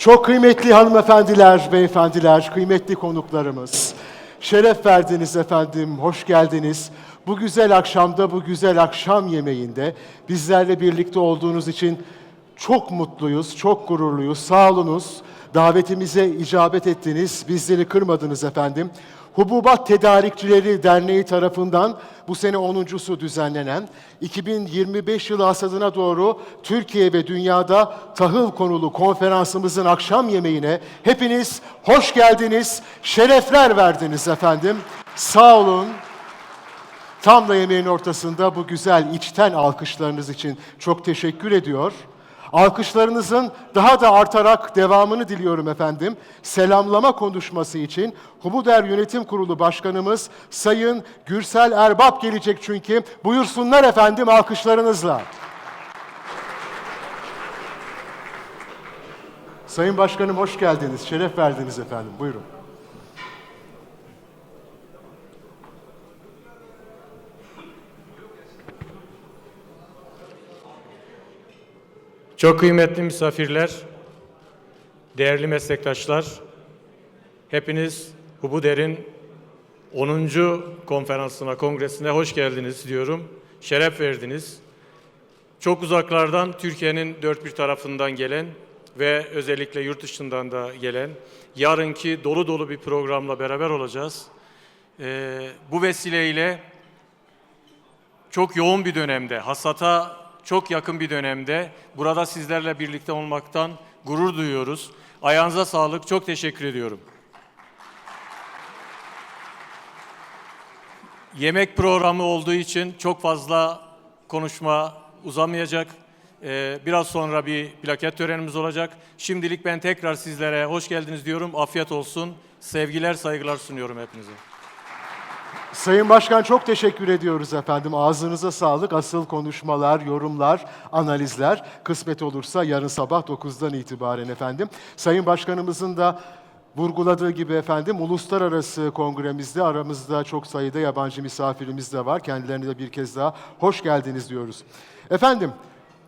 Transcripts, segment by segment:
Çok kıymetli hanımefendiler, beyefendiler, kıymetli konuklarımız. Şeref verdiniz efendim, hoş geldiniz. Bu güzel akşamda, bu güzel akşam yemeğinde bizlerle birlikte olduğunuz için çok mutluyuz, çok gururluyuz. Sağ olunuz. Davetimize icabet ettiniz, bizleri kırmadınız efendim. Hububat Tedarikçileri Derneği tarafından bu sene 10.sü düzenlenen 2025 yılı hasadına doğru Türkiye ve dünyada tahıl konulu konferansımızın akşam yemeğine hepiniz hoş geldiniz, şerefler verdiniz efendim. Sağ olun. Tam da yemeğin ortasında bu güzel içten alkışlarınız için çok teşekkür ediyor. Alkışlarınızın daha da artarak devamını diliyorum efendim. Selamlama konuşması için Hubuder Yönetim Kurulu Başkanımız Sayın Gürsel Erbap gelecek çünkü. Buyursunlar efendim alkışlarınızla. Sayın Başkanım hoş geldiniz, şeref verdiniz efendim. Buyurun. Çok kıymetli misafirler, değerli meslektaşlar, hepiniz Hubuder'in 10. konferansına, kongresine hoş geldiniz diyorum. Şeref verdiniz. Çok uzaklardan Türkiye'nin dört bir tarafından gelen ve özellikle yurt dışından da gelen yarınki dolu dolu bir programla beraber olacağız. Ee, bu vesileyle çok yoğun bir dönemde, hasata çok yakın bir dönemde burada sizlerle birlikte olmaktan gurur duyuyoruz. Ayağınıza sağlık, çok teşekkür ediyorum. Yemek programı olduğu için çok fazla konuşma uzamayacak. Ee, biraz sonra bir plaket törenimiz olacak. Şimdilik ben tekrar sizlere hoş geldiniz diyorum. Afiyet olsun. Sevgiler, saygılar sunuyorum hepinize. Sayın Başkan çok teşekkür ediyoruz efendim. Ağzınıza sağlık. Asıl konuşmalar, yorumlar, analizler kısmet olursa yarın sabah 9'dan itibaren efendim. Sayın Başkanımızın da vurguladığı gibi efendim uluslararası kongremizde aramızda çok sayıda yabancı misafirimiz de var. Kendilerine de bir kez daha hoş geldiniz diyoruz. Efendim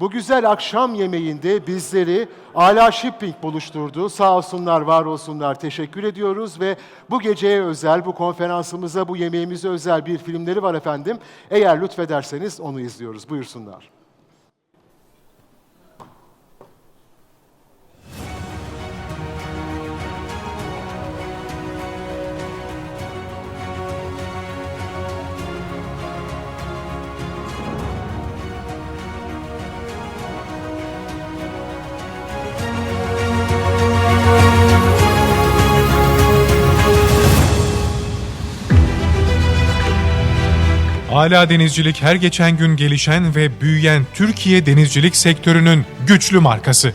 bu güzel akşam yemeğinde bizleri Ala Shipping buluşturdu. Sağ olsunlar, var olsunlar. Teşekkür ediyoruz ve bu geceye özel, bu konferansımıza, bu yemeğimize özel bir filmleri var efendim. Eğer lütfederseniz onu izliyoruz. Buyursunlar. Ala Denizcilik her geçen gün gelişen ve büyüyen Türkiye denizcilik sektörünün güçlü markası.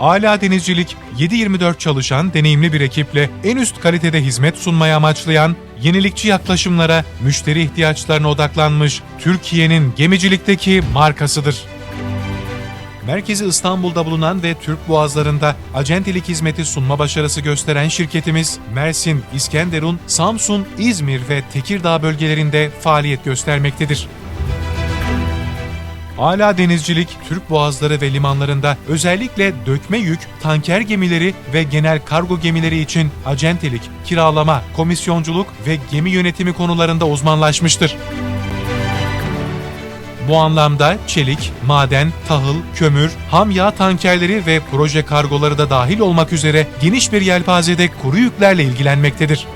Ala Denizcilik 7-24 çalışan deneyimli bir ekiple en üst kalitede hizmet sunmaya amaçlayan yenilikçi yaklaşımlara, müşteri ihtiyaçlarına odaklanmış Türkiye'nin gemicilikteki markasıdır. Merkezi İstanbul'da bulunan ve Türk boğazlarında acentelik hizmeti sunma başarısı gösteren şirketimiz Mersin, İskenderun, Samsun, İzmir ve Tekirdağ bölgelerinde faaliyet göstermektedir. Ala Denizcilik, Türk boğazları ve limanlarında özellikle dökme yük, tanker gemileri ve genel kargo gemileri için acentelik, kiralama, komisyonculuk ve gemi yönetimi konularında uzmanlaşmıştır. Bu anlamda çelik, maden, tahıl, kömür, ham yağ tankerleri ve proje kargoları da dahil olmak üzere geniş bir yelpazede kuru yüklerle ilgilenmektedir.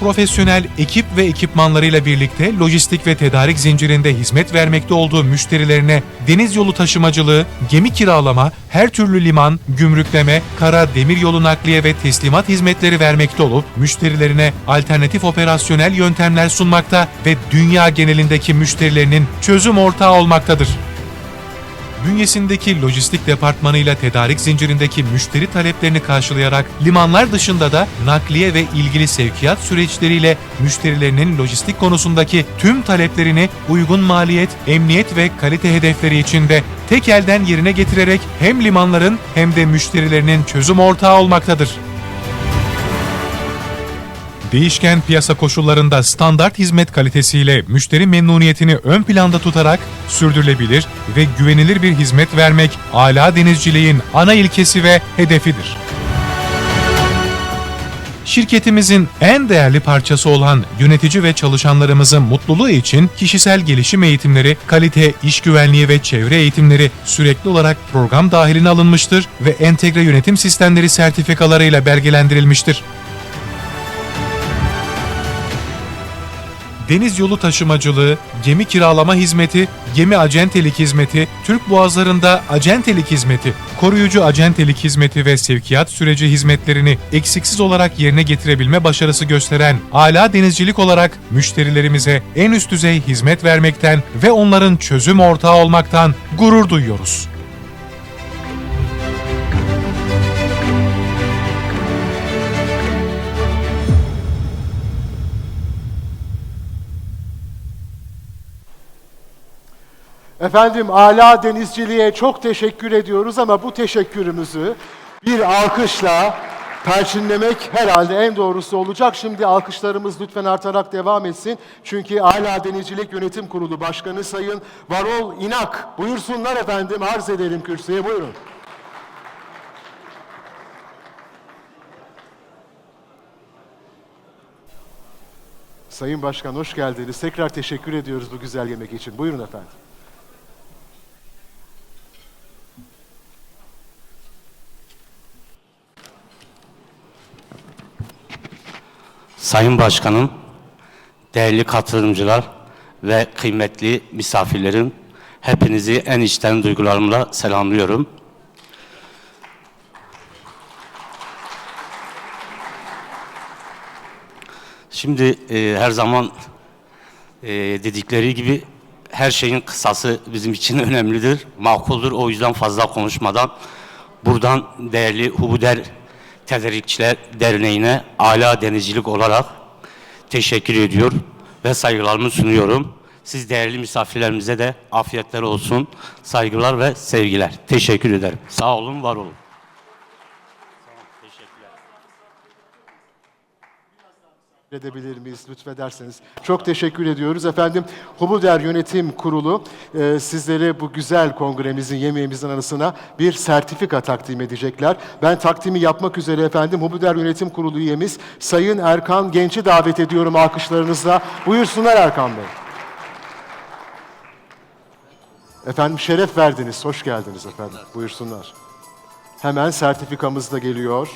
Profesyonel ekip ve ekipmanlarıyla birlikte lojistik ve tedarik zincirinde hizmet vermekte olduğu müşterilerine deniz yolu taşımacılığı, gemi kiralama, her türlü liman, gümrükleme, kara, demir yolu nakliye ve teslimat hizmetleri vermekte olup müşterilerine alternatif operasyonel yöntemler sunmakta ve dünya genelindeki müşterilerinin çözüm ortağı olmaktadır bünyesindeki lojistik departmanıyla tedarik zincirindeki müşteri taleplerini karşılayarak limanlar dışında da nakliye ve ilgili sevkiyat süreçleriyle müşterilerinin lojistik konusundaki tüm taleplerini uygun maliyet, emniyet ve kalite hedefleri içinde tek elden yerine getirerek hem limanların hem de müşterilerinin çözüm ortağı olmaktadır. Değişken piyasa koşullarında standart hizmet kalitesiyle müşteri memnuniyetini ön planda tutarak sürdürülebilir ve güvenilir bir hizmet vermek ala denizciliğin ana ilkesi ve hedefidir. Şirketimizin en değerli parçası olan yönetici ve çalışanlarımızın mutluluğu için kişisel gelişim eğitimleri, kalite, iş güvenliği ve çevre eğitimleri sürekli olarak program dahiline alınmıştır ve entegre yönetim sistemleri sertifikalarıyla belgelendirilmiştir. Deniz yolu taşımacılığı, gemi kiralama hizmeti, gemi acentelik hizmeti, Türk boğazlarında acentelik hizmeti, koruyucu acentelik hizmeti ve sevkiyat süreci hizmetlerini eksiksiz olarak yerine getirebilme başarısı gösteren Ala Denizcilik olarak müşterilerimize en üst düzey hizmet vermekten ve onların çözüm ortağı olmaktan gurur duyuyoruz. Efendim Ala Denizciliğe çok teşekkür ediyoruz ama bu teşekkürümüzü bir alkışla perçinlemek herhalde en doğrusu olacak. Şimdi alkışlarımız lütfen artarak devam etsin. Çünkü Ala Denizcilik Yönetim Kurulu Başkanı Sayın Varol İnak buyursunlar efendim arz edelim kürsüye buyurun. Sayın Başkan hoş geldiniz. Tekrar teşekkür ediyoruz bu güzel yemek için. Buyurun efendim. Sayın Başkanım, değerli katılımcılar ve kıymetli misafirlerim, hepinizi en içten duygularımla selamlıyorum. Şimdi e, her zaman e, dedikleri gibi her şeyin kısası bizim için önemlidir, makuldur. O yüzden fazla konuşmadan buradan değerli Hubuder Tedarikçiler Derneği'ne ala denizcilik olarak teşekkür ediyor ve saygılarımı sunuyorum. Siz değerli misafirlerimize de afiyetler olsun, saygılar ve sevgiler. Teşekkür ederim. Sağ olun, var olun. Edebilir miyiz lütfederseniz? Çok teşekkür ediyoruz efendim. Hubuder Yönetim Kurulu e, sizlere bu güzel kongremizin yemeğimizin arasına bir sertifika takdim edecekler. Ben takdimi yapmak üzere efendim Hubuder Yönetim Kurulu üyemiz Sayın Erkan Genç'i davet ediyorum alkışlarınızla. Buyursunlar Erkan Bey. Efendim şeref verdiniz, hoş geldiniz efendim. Buyursunlar. Hemen sertifikamız da geliyor.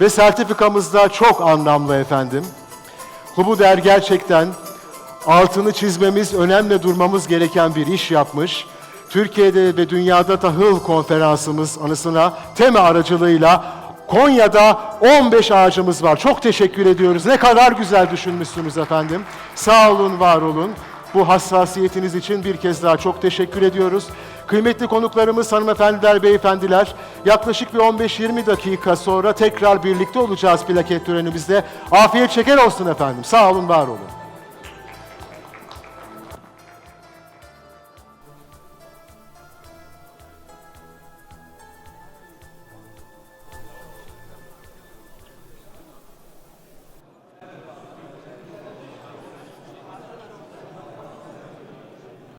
Ve sertifikamız da çok anlamlı efendim. Hubuder gerçekten altını çizmemiz, önemli durmamız gereken bir iş yapmış. Türkiye'de ve dünyada tahıl konferansımız anısına tema aracılığıyla Konya'da 15 ağacımız var. Çok teşekkür ediyoruz. Ne kadar güzel düşünmüşsünüz efendim. Sağ olun, var olun. Bu hassasiyetiniz için bir kez daha çok teşekkür ediyoruz. Kıymetli konuklarımız, hanımefendiler, beyefendiler, yaklaşık bir 15-20 dakika sonra tekrar birlikte olacağız plaket törenimizde. Afiyet şeker olsun efendim. Sağ olun, var olun.